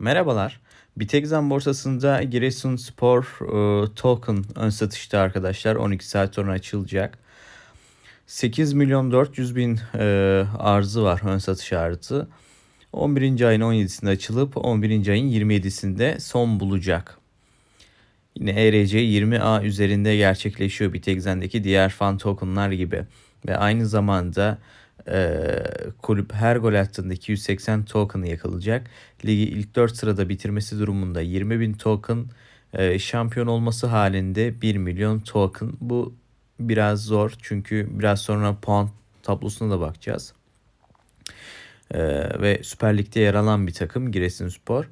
Merhabalar. Bitekzan borsasında Giresunspor e, token ön satışta arkadaşlar 12 saat sonra açılacak. 8 milyon 400 bin e, arzı var ön satış arzı. 11. ayın 17'sinde açılıp 11. ayın 27'sinde son bulacak. Yine ERC 20A üzerinde gerçekleşiyor Bitekzen'deki diğer fan tokenlar gibi. Ve aynı zamanda e, kulüp her gol attığında 280 token yakılacak. Ligi ilk 4 sırada bitirmesi durumunda 20 bin token e, şampiyon olması halinde 1 milyon token. Bu biraz zor çünkü biraz sonra puan tablosuna da bakacağız. E, ve Süper Lig'de yer alan bir takım Giresunspor.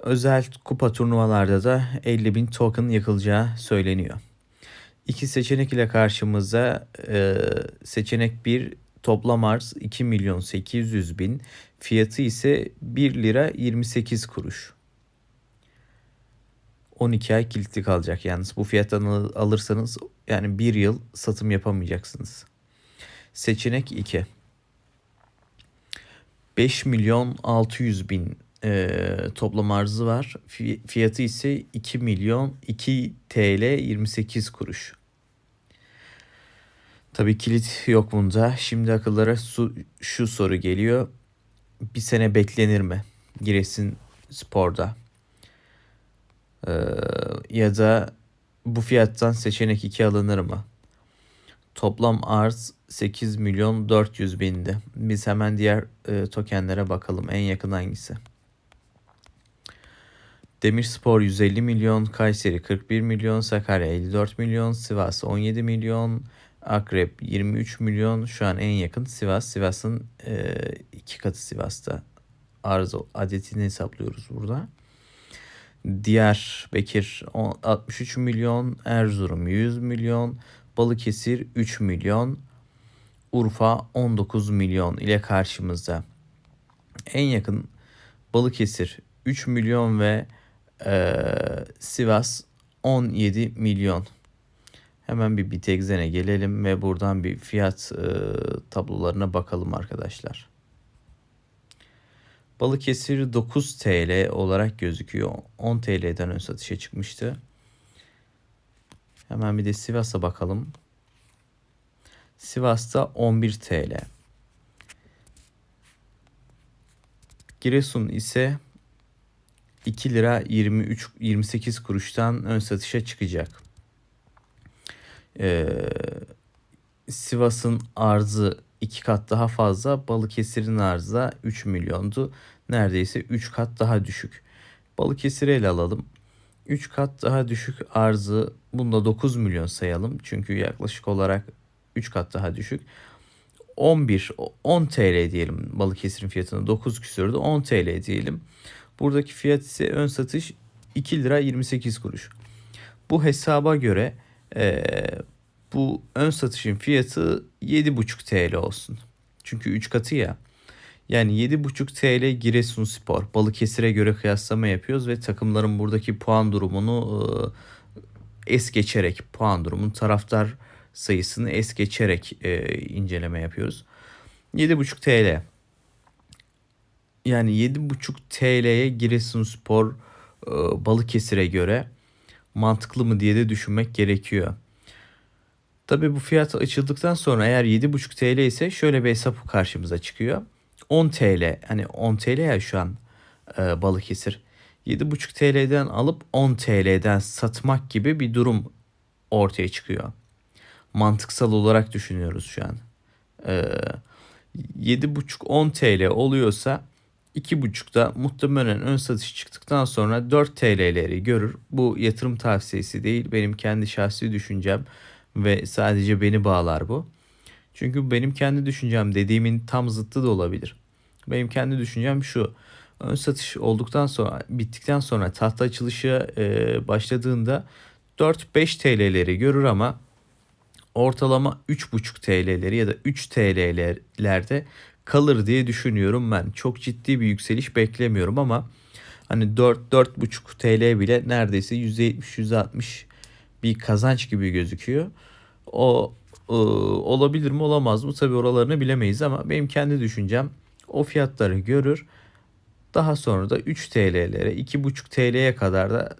Özel kupa turnuvalarda da 50 bin token yakılacağı söyleniyor. İki seçenek ile karşımıza e, seçenek 1 toplam arz 2 milyon 800 bin fiyatı ise 1 lira 28 kuruş. 12 ay kilitli kalacak yalnız bu fiyattan al- alırsanız yani 1 yıl satım yapamayacaksınız. Seçenek 2 5 milyon 600 bin e, toplam arzı var. Fi- Fiyatı ise 2 milyon 2 TL 28 kuruş. Tabii kilit yok bunda. Şimdi akıllara su, şu soru geliyor. Bir sene beklenir mi Giresun Spor'da? Ee, ya da bu fiyattan seçenek 2 alınır mı? Toplam arz 8 milyon 400 bindi. Biz hemen diğer e, tokenlere bakalım. En yakın hangisi? Demirspor 150 milyon, Kayseri 41 milyon, Sakarya 54 milyon, Sivas 17 milyon, Akrep 23 milyon. Şu an en yakın Sivas. Sivas'ın e, iki katı Sivas'ta arz adetini hesaplıyoruz burada. Diğer Bekir on- 63 milyon, Erzurum 100 milyon, Balıkesir 3 milyon, Urfa 19 milyon ile karşımızda. En yakın Balıkesir 3 milyon ve eee, Sivas 17 milyon. Hemen bir Bitekzen'e gelelim ve buradan bir fiyat eee, tablolarına bakalım arkadaşlar. Balıkesir 9 TL olarak gözüküyor. 10 TL'den ön satışa çıkmıştı. Hemen bir de Sivas'a bakalım. Sivas'ta 11 TL. Giresun ise 2 lira 23 28 kuruştan ön satışa çıkacak. Ee, Sivas'ın arzı 2 kat daha fazla, Balıkesir'in arzı da 3 milyondu. Neredeyse 3 kat daha düşük. Balıkesir'i ele alalım. 3 kat daha düşük arzı bunda 9 milyon sayalım. Çünkü yaklaşık olarak 3 kat daha düşük. 11 10 TL diyelim Balıkesir'in fiyatını 9 küsürdü 10 TL diyelim. Buradaki fiyat ise ön satış 2 lira 28 kuruş. Bu hesaba göre eee, bu ön satışın fiyatı 7,5 TL olsun. Çünkü 3 katı ya. Yani 7,5 TL Giresunspor. Balıkesir'e göre kıyaslama yapıyoruz ve takımların buradaki puan durumunu e, es geçerek, puan durumunu taraftar sayısını es geçerek e, inceleme yapıyoruz. 7,5 TL. Yani 7,5 TL'ye Giresunspor e, Balıkesir'e göre mantıklı mı diye de düşünmek gerekiyor. Tabii bu fiyat açıldıktan sonra eğer 7,5 TL ise şöyle bir hesap karşımıza çıkıyor. 10 TL hani 10 TL ya şu an e, Balıkesir. 7,5 TL'den alıp 10 TL'den satmak gibi bir durum ortaya çıkıyor. Mantıksal olarak düşünüyoruz şu an. E, 7,5-10 TL oluyorsa 2,5'da muhtemelen ön satış çıktıktan sonra 4 TL'leri görür. Bu yatırım tavsiyesi değil benim kendi şahsi düşüncem ve sadece beni bağlar bu. Çünkü benim kendi düşüncem dediğimin tam zıttı da olabilir. Benim kendi düşüncem şu. Ön satış olduktan sonra bittikten sonra tahta açılışı e, başladığında 4-5 TL'leri görür ama ortalama 3,5 TL'leri ya da 3 TL'lerde kalır diye düşünüyorum ben. Çok ciddi bir yükseliş beklemiyorum ama hani 4 4,5 TL bile neredeyse %70 %60 bir kazanç gibi gözüküyor. O e, olabilir mi olamaz mı tabii oralarını bilemeyiz ama benim kendi düşüncem o fiyatları görür. Daha sonra da 3 TL'lere 2,5 TL'ye kadar da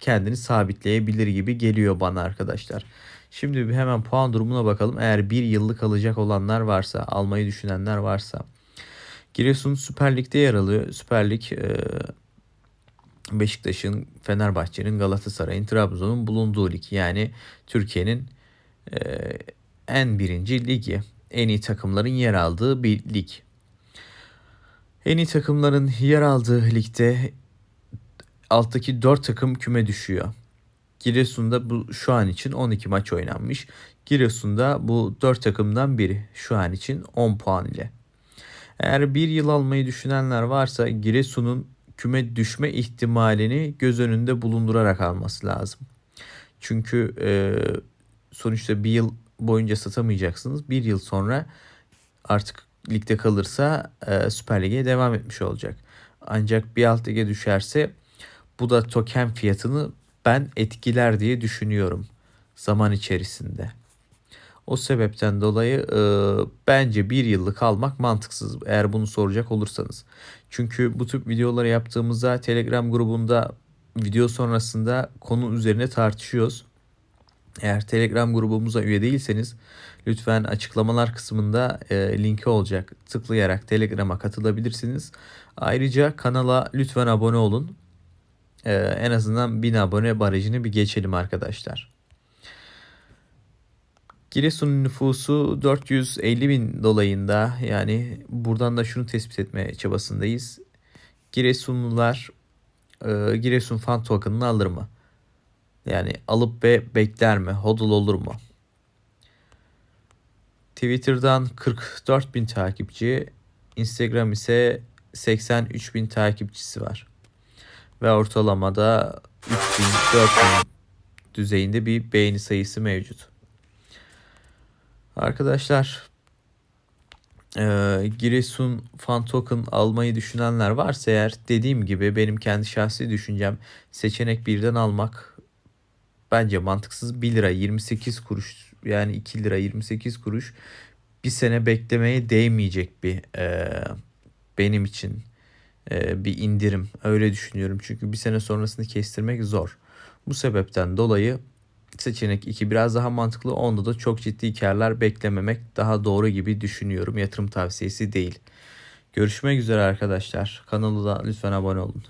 kendini sabitleyebilir gibi geliyor bana arkadaşlar. Şimdi bir hemen puan durumuna bakalım. Eğer bir yıllık alacak olanlar varsa, almayı düşünenler varsa. Giresun Süper Lig'de yer alıyor. Süper Lig e, Beşiktaş'ın, Fenerbahçe'nin, Galatasaray'ın, Trabzon'un bulunduğu lig. Yani Türkiye'nin e, en birinci ligi. En iyi takımların yer aldığı bir lig. En iyi takımların yer aldığı ligde alttaki 4 takım küme düşüyor. Giresun'da bu şu an için 12 maç oynanmış. Giresun'da bu 4 takımdan biri şu an için 10 puan ile. Eğer bir yıl almayı düşünenler varsa Giresun'un küme düşme ihtimalini göz önünde bulundurarak alması lazım. Çünkü e, sonuçta bir yıl boyunca satamayacaksınız. Bir yıl sonra artık ligde kalırsa e, Süper Lig'e devam etmiş olacak. Ancak bir alt lige düşerse bu da token fiyatını ben etkiler diye düşünüyorum zaman içerisinde. O sebepten dolayı e, bence bir yıllık almak mantıksız eğer bunu soracak olursanız. Çünkü bu tip videoları yaptığımızda Telegram grubunda video sonrasında konu üzerine tartışıyoruz. Eğer Telegram grubumuza üye değilseniz lütfen açıklamalar kısmında e, linki olacak. Tıklayarak Telegram'a katılabilirsiniz. Ayrıca kanala lütfen abone olun. E, en azından 1000 abone barajını bir geçelim arkadaşlar. Giresun nüfusu 450 bin dolayında yani buradan da şunu tespit etmeye çabasındayız. Giresunlular e, Giresun fan token'ını alır mı? Yani alıp ve bekler mi? Hodl olur mu? Twitter'dan 44 bin takipçi, Instagram ise 83 bin takipçisi var. Ve ortalamada 3000 4000 düzeyinde bir beğeni sayısı mevcut. Arkadaşlar e, Giresun fan token almayı düşünenler varsa eğer dediğim gibi benim kendi şahsi düşüncem seçenek birden almak bence mantıksız 1 lira 28 kuruş yani 2 lira 28 kuruş bir sene beklemeye değmeyecek bir e, benim için bir indirim öyle düşünüyorum çünkü bir sene sonrasını kestirmek zor. Bu sebepten dolayı seçenek 2 biraz daha mantıklı. Onda da çok ciddi karlar beklememek daha doğru gibi düşünüyorum. Yatırım tavsiyesi değil. Görüşmek üzere arkadaşlar. Kanala lütfen abone olun.